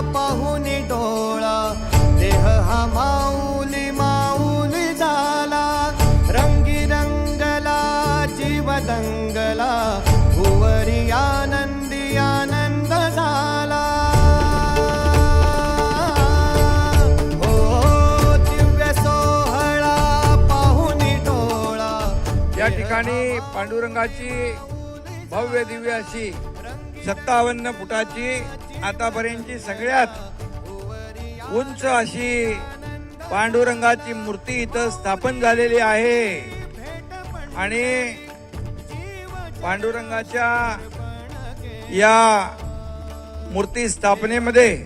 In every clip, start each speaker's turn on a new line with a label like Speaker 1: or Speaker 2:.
Speaker 1: पाहुनी डोळा. देह हा माऊली माऊली झाला. रंगी रंगला जीव दंगला भुवरी आनंदी आनंद झाला. हो दिव्य सोहळा पाहुनी डोळा.
Speaker 2: या ठिकाणी पांडुरंगाची भव्य दिव्य अशी सत्तावन्न फुटाची आतापर्यंतची सगळ्यात उंच अशी पांडुरंगाची मूर्ती इथं स्थापन झालेली आहे. आणि पांडुरंगाच्या या मूर्ती स्थापनेमध्ये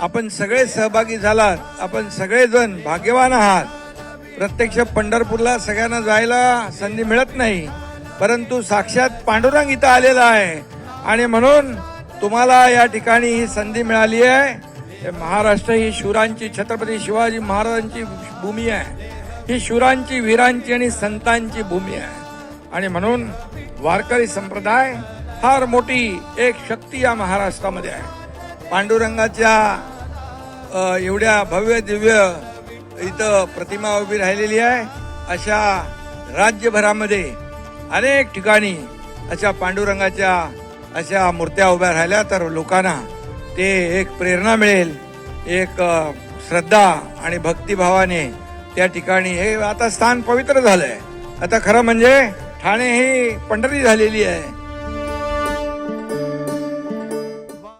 Speaker 2: आपण सगळे सहभागी झालात. आपण सगळेजण भाग्यवान आहात. प्रत्यक्ष पंढरपूरला सगळ्यांना जायला संधी मिळत नाही. परंतु साक्षात पांडुरंग इथं आलेला आहे. आणि म्हणून तुम्हाला या ठिकाणी ही संधी मिळाली आहे. महाराष्ट्र ही शूरांची छत्रपती शिवाजी महाराजांची भूमी आहे. ही शूरांची वीरांची आणि संतांची भूमी आहे. आणि म्हणून वारकरी संप्रदाय फार मोठी एक शक्ती या महाराष्ट्रामध्ये आहे. पांडुरंगाच्या एवढ्या भव्य दिव्य इथं प्रतिमा उभी राहिलेली आहे. अशा राज्यभरामध्ये अनेक ठिकाणी अशा पांडुरंगाच्या अशा मूर्त्या उभ्या राहिल्या तर लोकांना ते एक प्रेरणा मिळेल एक श्रद्धा आणि भक्तिभावाने त्या ठिकाणी हे आता स्थान पवित्र झालंय. आता खरं म्हणजे ठाणे ही पंढरी झालेली आहे.